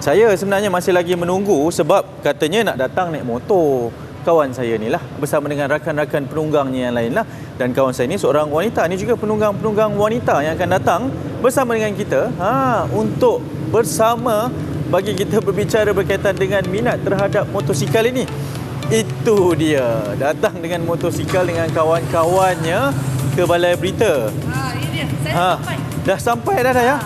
Saya sebenarnya masih lagi menunggu sebab katanya nak datang naik motor. Kawan saya ni lah bersama dengan rakan-rakan penunggangnya yang lain lah. Dan kawan saya ni seorang wanita. Ini juga penunggang-penunggang wanita yang akan datang bersama dengan kita ha, untuk bersama bagi kita berbicara berkaitan dengan minat terhadap motosikal ini. Itu dia. Datang dengan motosikal dengan kawan-kawannya ke Balai Berita. Ha, ini dia. Saya Ha, sampai. dah sampai dah dah ya.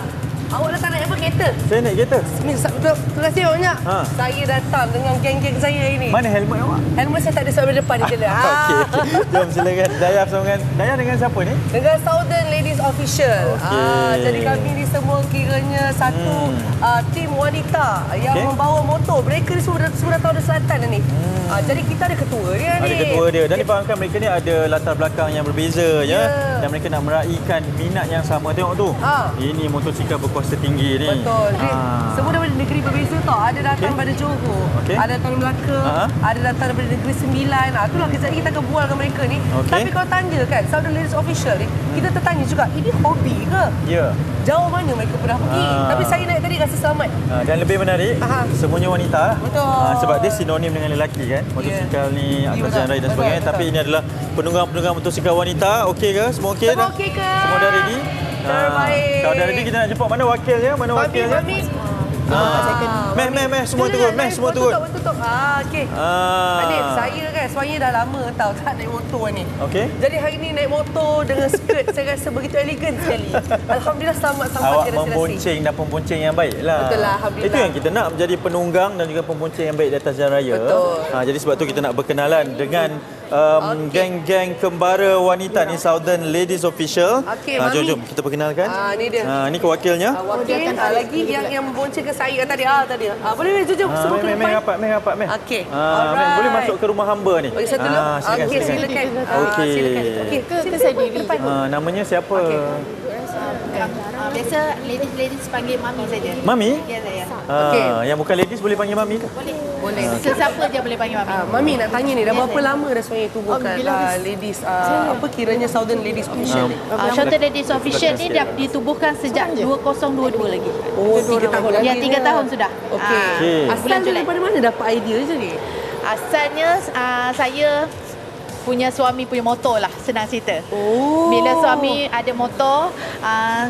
Awak datang naik apa kereta? Saya naik kereta. Betul. Terima kasih banyak. Ha. Saya datang dengan geng-geng saya ini. Mana helmet awak? Helmet saya tak ada sebab depan dia kena. Ha. Okey. Jom silakan. Dayah bersama dengan Dayah dengan siapa ni? Dengan Southern Ladies Official. Okey. Ah, jadi kami ni semua kiranya satu Hmm. ah, tim wanita yang Okey. membawa motor. Mereka ni semua, semua datang dari selatan ni. Ah, jadi kita ada ketua dia Hmm. Ada ni. ketua dia dan difahamkan mereka ni ada latar belakang yang berbeza ya Ya. dan mereka nak meraihkan minat yang sama tengok tu. Ha. Ini motosikal berkuasa tinggi ni. Betul. Dia, Ah. Semua daripada negeri berbeza tau. Ada datang Okey. daripada Johor, Okey. ada datang dari Melaka, Ha. ada datang daripada negeri Sembilan. Ah, itulah kejap kita akan bual dengan mereka ni. Okey. Tapi kalau tanya kan, Southern Ladies Official ni, kita tertanya juga, ini hobi ke? Ya. Jauh mana mereka pernah pergi? Ah. Tapi saya naik tadi rasa selamat. Ha, dan lebih menarik, Aha. semuanya wanita lah. Betul. Ha, sebab dia sinonim dengan lelaki kan. Motosikal ni, Ya, atas betul. jalan raya dan sebagainya. betul. Tapi ini adalah penunggang-penunggang motosikal wanita. Okey ke? Semua okey Semua dah? okey ke? Semua dah ready? Terbaik. Kalau dah ready, kita nak jemput mana wakilnya? Mana Mami, wakilnya? Mami. Ah. Meh, meh, meh. Semua turun. jom, Meh, jom. semua Tutup, turun. Tutup, Ah, okey. Ah. Adik, saya kan sebenarnya dah lama tau tak naik motor ni. Okey. Jadi hari ni naik motor dengan skirt saya rasa begitu elegan sekali. Alhamdulillah selamat sampai Awak ke destinasi. membonceng dan pembonceng yang baik lah. Betul lah, Alhamdulillah. Itu yang kita nak menjadi penunggang dan juga pembonceng yang baik di atas jalan raya. Betul. Ha, jadi sebab tu kita nak berkenalan dengan um, Okey. geng-geng kembara wanita ni Southern Ladies Official. Okey, Ha, jom jom kita perkenalkan. Ah, ni dia. Ha, ni kewakilnya. Ah, Wakil ah, lagi yang yang memboncengkan saya tadi. Ah, tadi. Ah, boleh, boleh. Jom, jom. Ha, Semua meh, ke meh, depan. rapat, meh, rapat, meh. Okey. Ha, meh, boleh masuk ke rumah hamba ni. Okey, satu dulu. Ah, silakan, Okey, silakan. silakan. Okey. Ah, silakan. Okey, Ke- ke sila, saya sila, diri? Ha, namanya siapa? Ah, biasa ladies-ladies panggil mami saja. Mami? Ya saya. Ha, Okey. Yang bukan ladies boleh panggil Mami ke? Boleh. Boleh. Sesiapa je boleh panggil mami. Ah, Mami nak tanya ni, dah Ya, berapa lama dah sebenarnya tubuhkan Oh, bila ah, habis? ladies, ah, apa kiranya Southern Ladies Official ni? Uh, Shelter Ladies Official ni dah ditubuhkan sejak 2022 lagi. Oh, tiga tahun lagi. Ya, tiga tahun sudah. Okey. Ah. Asal daripada mana dapat idea je ni? Asalnya uh, saya punya suami punya motor lah, senang cerita. Oh. Bila suami ada motor, uh,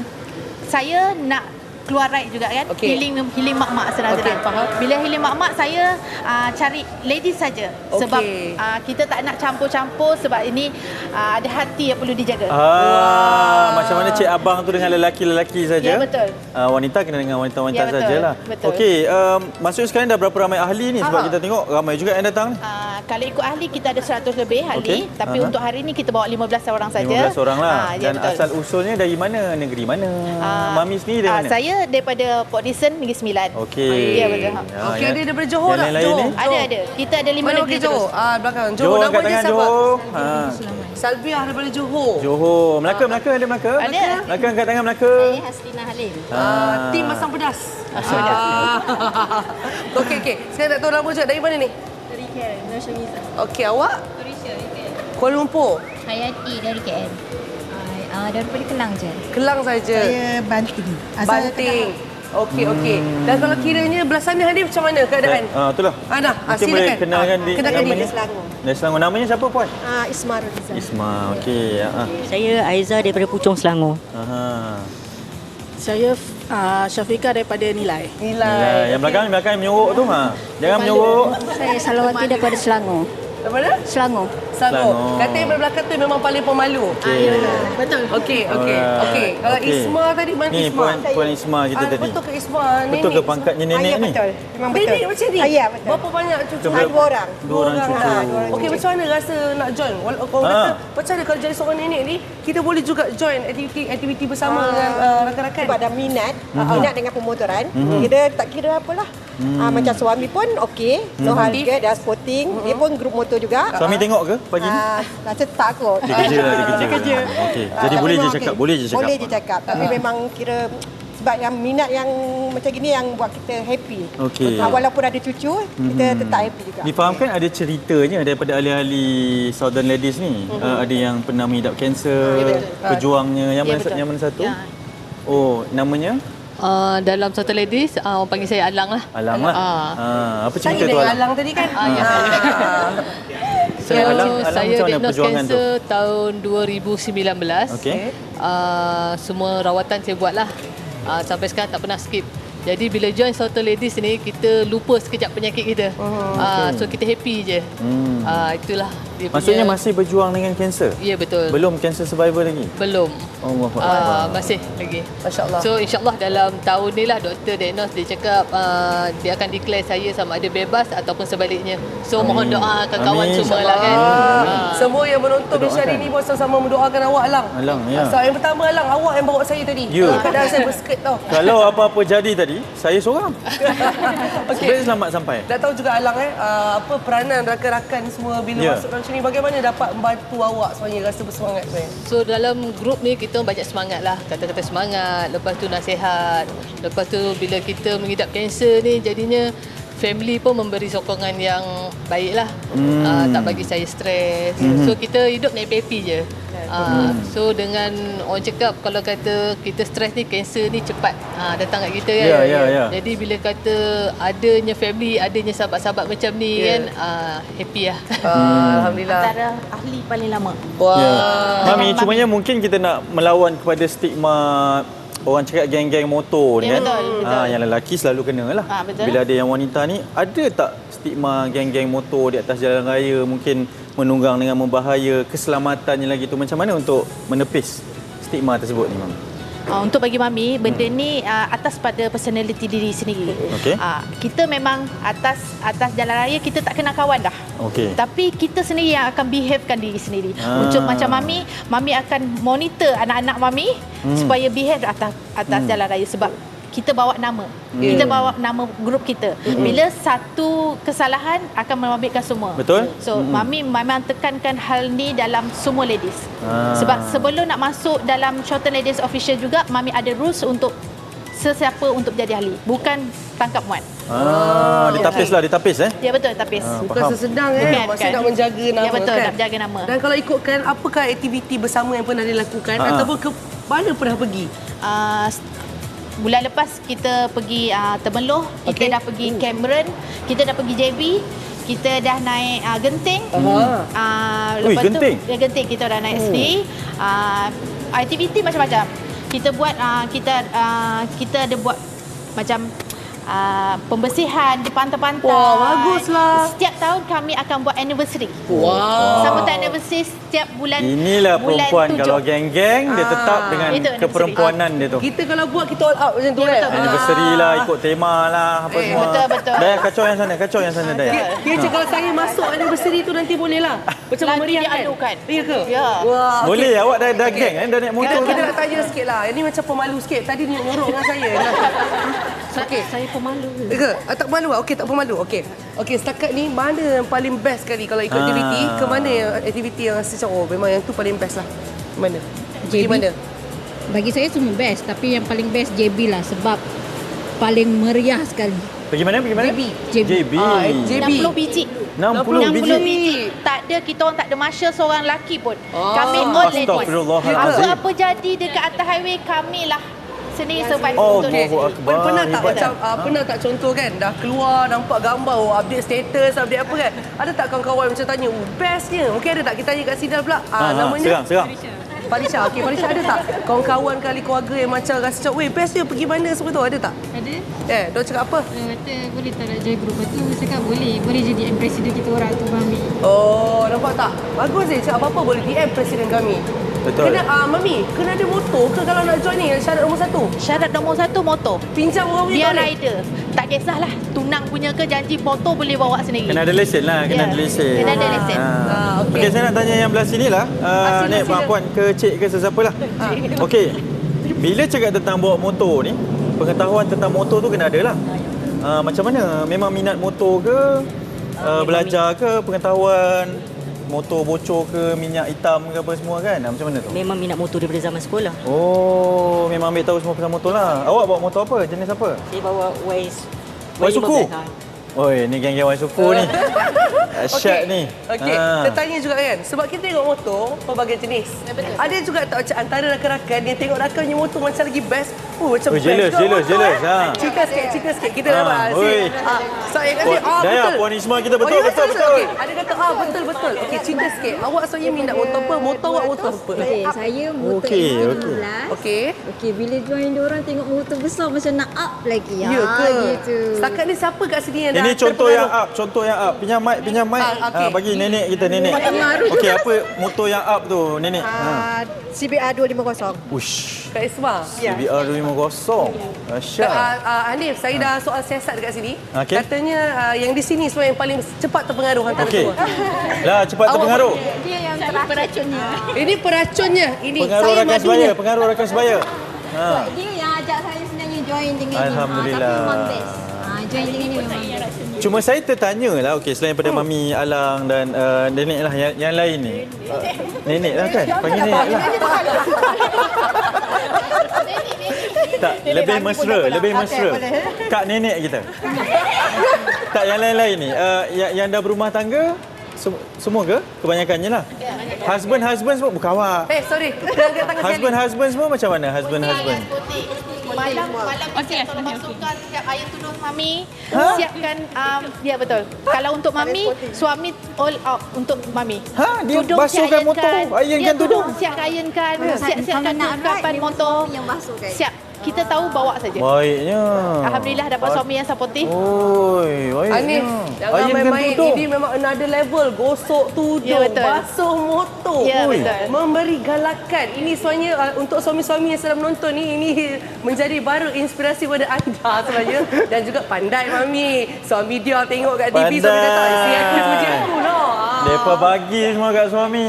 saya nak keluar ride juga kan Okey. healing healing mak-mak senang Okey, senang faham. bila healing mak-mak saya uh, cari ladies saja sebab Okey. uh, kita tak nak campur-campur sebab ini uh, ada hati yang perlu dijaga Ah, macam mana cik abang tu dengan lelaki-lelaki saja? Ya, betul. Ah, wanita kena dengan wanita-wanita Ya, sajalah. Betul. Okey, um, maksudnya sekarang dah berapa ramai ahli ni sebab Ah. kita tengok ramai juga yang datang ni. Uh, kalau ikut ahli kita ada 100 lebih ahli Okey. tapi Aha. untuk hari ni kita bawa 15 orang saja 15 orang lah. Ah, ya, Dan betul. asal usulnya dari mana? Negeri mana? Ah, Mami sendiri dari ah, mana? Saya daripada Port Dickson Negeri Sembilan. Okey. Ya, betul. Ah, Okey, dia daripada Johor yang tak? lain-lain Johor. ni? Ada ada. Kita ada lima Mana negeri okey terus. Johor? Ah, belakang. Johor. Johor Nama kat dia siapa? Johor. Ha. Salbiah daripada Johor. Johor. Melaka, Melaka ada Melaka? Ada. Melaka angkat tangan Melaka. Hastina Halim. Ah, tim masang pedas. Ah. okey, okey. Sekarang nak tahu nama je. Dari mana ni? Dari KL, Nur Syamiza. Okey, awak? Dari KL. Kuala Lumpur. Hayati dari KL. Uh, daripada Kelang je. Kelang saja. Saya Banting. Asal Banting. Okey, okey. Dan kalau kiranya belah sana Hanif macam mana keadaan? Ah, itulah. Ah, dah. Ah, Mungkin boleh kenalkan Ah, di kenalkan namanya. diri Selangor. Dari Selangor. Namanya siapa puan? uh, Ismar Rizal. Isma. Okey. Ha. Saya Aiza daripada Puchong Selangor. Aha. Saya uh, Syafiqah daripada Nilai. Nilai. Nilai. Yang belakang, belakang yang menyorok tu. Ha. Jangan menyorok. Saya Salawati daripada Selangor. Daripada? Selangor. Selangor. Selangor. Katanya yang belakang tu memang paling pemalu. Okey. Betul. Okey, okey. Okey. Kalau Okey. Isma tadi mana Ni Isma? puan, puan Isma kita Ah, tadi. Betul ke Isma? Betul ke pangkatnya nenek ni? Memang Nenek macam ni? Ah, ya, betul. Berapa banyak cucu? Betul, betul. Dua orang. Dua orang cucu. dah. Okey, macam mana rasa nak join? Kalau Ah. kata, macam mana kalau jadi seorang nenek ni, kita boleh juga join aktiviti aktiviti bersama dengan uh, rakan-rakan? Sebab dah minat, Mhm. minat dengan pemotoran. Kita tak kira apalah. Mhm. Ah, macam suami pun okey, no hal dia dah sporting, dia pun grup motor juga. Suami tengok ke pagi ni? Ah, rasa takut. Dia kerja lah, dia kerja. Dia kerja. Okey. Ah, Jadi boleh je memang cakap, boleh je cakap. Boleh je cakap. Tapi memang kira sebab yang minat yang macam gini yang buat kita happy. Okey. Ah, walaupun ada cucu, kita Mhm. tetap happy juga. Difahamkan ada ceritanya daripada ahli-ahli Southern Ladies ni. Uh, ada yang pernah mengidap kanser, Ya, betul. pejuangnya. Yang Ya, mana betul. yang mana satu? Ya. Oh, namanya? Uh, dalam satu ladies, uh, orang panggil saya Alang lah. Alang lah. Ah. Ah, apa Saya cerita tu Alang? Alang tadi kan? Ah, ya. So, So, Alang, Alang saya macam mana perjuangan tu? kanser tahun 2019. Okey. Uh, semua rawatan saya buat lah. Uh, sampai sekarang tak pernah skip. Jadi bila join Sauter Ladies ni, kita lupa sekejap penyakit kita. Oh, uh, so kita happy je. Hmm. Uh, itulah dia Maksudnya punya... masih berjuang dengan kanser? Ya betul. Belum kanser survivor lagi? Belum. Allah Uh, masih lagi. Masya Allah. So insyaAllah dalam tahun ni lah doktor diagnose dia cakap uh, dia akan declare saya sama ada bebas ataupun sebaliknya. So mohon doa kawan-kawan Amin. semua lah kan. Ah, semua yang menonton di hari ni pun sama-sama mendoakan awak Alang. Alang, ya. Asal yang pertama Alang, awak yang bawa saya tadi. Ya. Dalam Keadaan saya berskrit tau. Kalau apa-apa jadi tadi, saya seorang. Okey. Sebenarnya selamat sampai. Dah tahu juga Alang eh, uh, apa peranan rakan-rakan semua bila Ya. masuk dalam sini. Bagaimana dapat membantu awak sebenarnya rasa bersemangat sebenarnya? So dalam grup ni kita banyak semangat lah Kata-kata semangat Lepas tu nasihat Lepas tu bila kita mengidap kanser ni Jadinya family pun memberi sokongan yang baik lah hmm. uh, Tak bagi saya stres hmm. So kita hidup naik happy je uh, So dengan orang cakap Kalau kata kita stres ni Kanser ni cepat uh, datang kat kita kan Ya, ya, ya. Jadi bila kata adanya family Adanya sahabat-sahabat macam ni Ya. kan uh, Happy lah Uh, Alhamdulillah. Antara ahli paling lama. Wah. Ya. Mami, cumanya mungkin kita nak melawan kepada stigma orang cakap geng-geng motor ni Ya, kan. betul, betul. Ah, yang lelaki selalu kena lah. Ah, betul. Bila ada yang wanita ni, ada tak stigma geng-geng motor di atas jalan raya mungkin menunggang dengan membahaya keselamatannya lagi tu macam mana untuk menepis stigma tersebut ni, Mami? Uh, untuk bagi mami, benda ni uh, atas pada personality diri sendiri. Okey. Uh, kita memang atas atas jalan raya kita tak kenal kawan dah. Okey. Tapi kita sendiri yang akan behavekan diri sendiri. Ah. Untuk macam mami, mami akan monitor anak-anak mami hmm. supaya behave atas atas hmm. jalan raya sebab kita bawa nama. Hmm. Kita bawa nama grup kita. Hmm. Bila satu kesalahan akan membabitkan semua. Betul. So, hmm. mami memang tekankan hal ni dalam semua ladies. Ah. Sebab sebelum nak masuk dalam Shorten Ladies Official juga, mami ada rules untuk sesiapa untuk jadi ahli. Bukan tangkap muat. Ah, ditapis lah, ditapis eh. Ya betul tapis. Ah, Bukan Faham. sesedang eh. Bukan, Maksud bukan. nak menjaga nama Ya, betul, kan. nak menjaga nama. Dan kalau ikutkan, apakah aktiviti bersama yang pernah dilakukan Ah. ataupun ke mana pernah pergi? Uh, bulan lepas kita pergi uh, Temeloh, kita Okey. dah pergi Cameron, kita dah pergi JB, kita dah naik uh, Genting. Aha. Uh, Ui, Genting? Tu, ya, Genting kita dah naik sendiri. Uh, aktiviti macam-macam. Kita buat uh, kita uh, kita ada buat macam uh, pembersihan di pantai-pantai. Wah, baguslah. Setiap tahun kami akan buat anniversary. Wow. Sambutan anniversary setiap bulan Inilah bulan perempuan tujuh. kalau geng-geng dia tetap Ah. dengan Itu keperempuanan dia tu. Kita kalau buat, kita all out macam tu Ya, kan? betul, Anniversary lah, ikut tema lah, apa Eh, semua. betul, betul. Dayah, kacau yang sana, kacau yang sana, Dayah. Dia, dia cakap kalau saya masuk anniversary tu nanti boleh lah. Macam Lagi memeriahkan. dialukan. Ya ke? Ya. Wah. Boleh, awak dah, dah geng kan, dah naik Kita, motor kita kan? nak tanya sikit lah. Ini macam pemalu sikit. Tadi ni nyorok dengan saya. Okey. Saya pemalu. Ya ke? Ah, tak malu ah? Okey, tak pemalu. Okey. Okey, setakat ni mana yang paling best sekali kalau ikut Ah. aktiviti? Ke mana yang aktiviti yang rasa macam, oh memang yang tu paling best lah. Mana? Pergi JB. mana? Bagi saya semua best tapi yang paling best JB lah sebab paling meriah sekali. Pergi mana, pergi mana? JB. JB. JB. Ah, JB. 60 biji. 60 60 biji. biji. Tak ada, kita orang tak ada marshal seorang lelaki pun. Oh. Kami all ladies. Astaghfirullahalazim. Apa-apa jadi dekat atas highway, kami lah sendiri survive Oh, untuk Allahu dia. Pernah tak macam uh, pernah tak contoh kan dah keluar nampak gambar oh, update status update apa kan? Ada tak kawan-kawan macam tanya oh, bestnya mungkin ada tak? Kita tanya kat Sidal pula. Ha, uh, ha, namanya serang, serang. Falisha okey Falisha ada tak kawan-kawan kali keluarga yang macam rasa macam weh bestnya pergi mana? Semua tu ada tak? Ada. eh dia cakap apa? Dia kata boleh tak nak join group? Lepas tu cakap boleh. Boleh jadi ambassador kita orang tu Mami. oh nampak tak? Bagus je cakap apa-apa boleh DM presiden kami Betul. kena uh, mami kena ada motor ke kalau nak join ni syarat nombor satu Syarat nombor satu, motor. pinjam orang punya boleh? rider. Tak kisahlah, tunang punya ke janji motor boleh bawa sendiri. Kena ada lesen lah, kena Ya, ada lesen. kena ada lesen. Ha. Ah, okey. Okey, saya nak tanya yang belah sini lah. Uh, Ah, sila, Nek, sila. puan ke cik ke sesiapa lah. Okey, bila cakap tentang bawa motor ni, pengetahuan tentang motor tu kena ada lah. Uh, macam mana? Memang minat motor ke? Uh, belajar ke? Pengetahuan? Motor bocor ke? Minyak hitam ke apa semua kan? Ah, Macam mana tu? Memang minat motor daripada zaman sekolah. Oh, memang ambil tahu semua pasal motor lah. Awak bawa motor apa? Jenis apa? Saya bawa Wise. Waisuku? Ha. Oi, ni geng-geng Waisuku ni. Dahsyat ni. Okey, Ah. kita tanya juga kan. Sebab kita tengok motor pelbagai jenis. Ya, betul. Ada juga tak macam antara rakan-rakan yang tengok rakan punya motor macam lagi best, Oh, macam Oh, best jealous, juga jealous, motor, jealous, eh. ha. Cerita sikit, cerita sikit. Kita Ha, dapat oi. hasil. Ah, Saya kasi, ah Daya, betul. Puan Isma kita betul, Oh, ya, betul, betul. Okey, Ada kata, ah betul, betul. Okey, cerita sikit. Awak sebenarnya minat motor apa? Motor awak motor apa? Okey, saya motor Okey, M15. okey. Okey. Okey, bila join dia orang tengok motor besar macam nak up lagi. Ya ke? gitu. Setakat ni siapa kat sini yang dah Ini contoh yang up, contoh yang up. Pinjam mic, pinjam mic. Ah, okey. Ah, bagi nenek kita nenek. Okey, apa motor yang up tu, nenek? Ha. CBR 250. Ush. Kak Isma. CBR 250. Uh, Asyik. uh, Hanif, saya dah soal siasat dekat sini. Okey. Katanya uh, yang di sini semua yang paling cepat terpengaruh antara Okey. semua. Lah, cepat terpengaruh. Dia yang peracunnya. Ini peracunnya. Ini Pengaruh saya rakan sebaya, pengaruh rakan sebaya. Ha. Dia yang ajak saya sebenarnya join dengan ni. Alhamdulillah. Ah, tapi memang best. Dengan memang. Cuma saya tertanya lah, okey selain daripada Mami Alang dan uh, nenek lah yang, yang lain ni. Uh, nenek lah kan? Panggil nenek lah. tak, lebih mesra, lebih mesra. Kak nenek kita. tak, yang lain-lain ni. Uh, yang, yang dah berumah tangga, sem- semua ke? Kebanyakannya lah. Husband-husband semua bukan awak. Eh, sorry. Husband-husband semua macam mana? Husband-husband. Malam malam Okey, okay, kalau okey, masukkan siap air tudung mami, Ha? siapkan um, ya betul. Kalau untuk mami, suami all out untuk mami. Ha? Dia Tudung basuhkan siap motor, ayunkan ya, tudung. Siap ironkan, siap siapkan Kalau nak kapan motor. dia yang basuh kan? Siap. Kita tahu bawa saja. Baiknya. Alhamdulillah dapat suami yang supportive. Oi, baiknya. Hanif, jangan main-main. Ini memang another level. Gosok tudung, Ya, betul. basuh motor. Ya, Ui. betul. Memberi galakan. Ini sebenarnya uh, untuk suami-suami yang sedang menonton ni, ini menjadi baru inspirasi pada anda sebenarnya. Dan juga pandai Mami. Suami dia tengok kat TV, suami dia tak, si aku puji aku lah. Mereka bagi semua kat suami.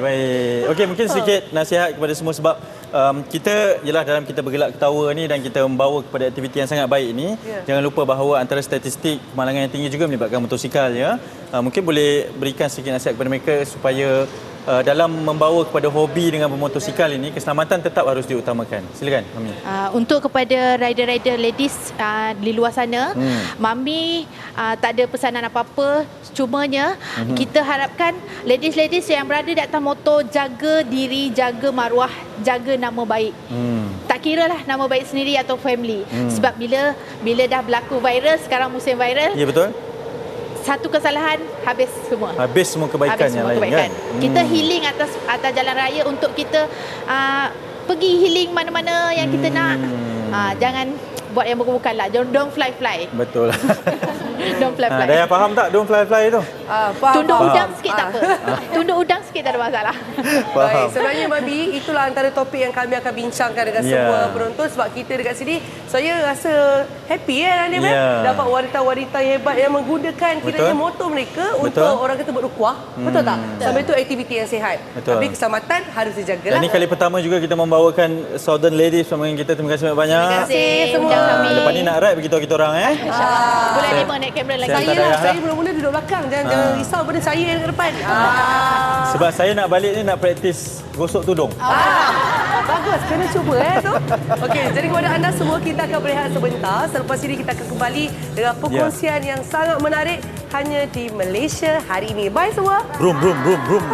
Baik. Okey, mungkin sedikit nasihat kepada semua sebab um, kita ialah dalam kita bergelak ketawa ni dan kita membawa kepada aktiviti yang sangat baik ni. Ya. Jangan lupa bahawa antara statistik kemalangan yang tinggi juga melibatkan motosikal ya. Uh, mungkin boleh berikan sedikit nasihat kepada mereka supaya uh, dalam membawa kepada hobi dengan bermotosikal ini keselamatan tetap harus diutamakan. Silakan, Mami. Uh, untuk kepada rider-rider ladies uh, di luar sana, Hmm. Mami uh, tak ada pesanan apa-apa. Cumanya hmm. kita harapkan ladies-ladies yang berada di atas motor jaga diri, jaga maruah, jaga nama baik. Hmm. Tak kira lah nama baik sendiri atau family. Hmm. Sebab bila bila dah berlaku viral, sekarang musim viral, Ya betul? Satu kesalahan habis semua. Habis semua kebaikan habis yang semua lain kebaikan. kan. Hmm. Kita healing atas atas jalan raya untuk kita uh, pergi healing mana-mana yang kita nak. Hmm. Uh, jangan buat yang bukan-bukan lah. Don't, don't fly fly. Betul. don't fly ha, fly. Daya faham tak don't fly fly tu? Ah, faham, Tunduk faham. udang sikit tak Ah. apa. Tunduk udang sikit tak ada masalah. Baik, Faham. sebenarnya Babi, itulah antara topik yang kami akan bincangkan dengan Ya. semua penonton sebab kita dekat sini, saya rasa happy eh Hanif eh? Ya. Dapat wanita-wanita yang hebat yang menggunakan kiranya motor mereka Betul. untuk orang kata berukah. Betul tak? Sampai itu aktiviti yang sihat. Betul. Tapi keselamatan harus dijaga Dan ini kali pertama juga kita membawakan Southern Ladies bersama dengan kita. Terima kasih banyak-banyak. Terima kasih semua. Ah, kami. lepas ni nak ride beritahu kita orang eh. Bulan lima naik kamera lagi. Saya Saya lah, saya mula-mula duduk belakang. Jangan, jangan risau pada saya yang ke depan. Ah. Sebab saya nak balik ni nak praktis gosok tudung. Ah, bagus, kena cuba eh tu. Okey, jadi kepada anda semua kita akan berehat sebentar. Selepas ini kita akan kembali dengan perkongsian yang sangat menarik hanya di Malaysia hari ini. Bye semua. Brum brum brum brum.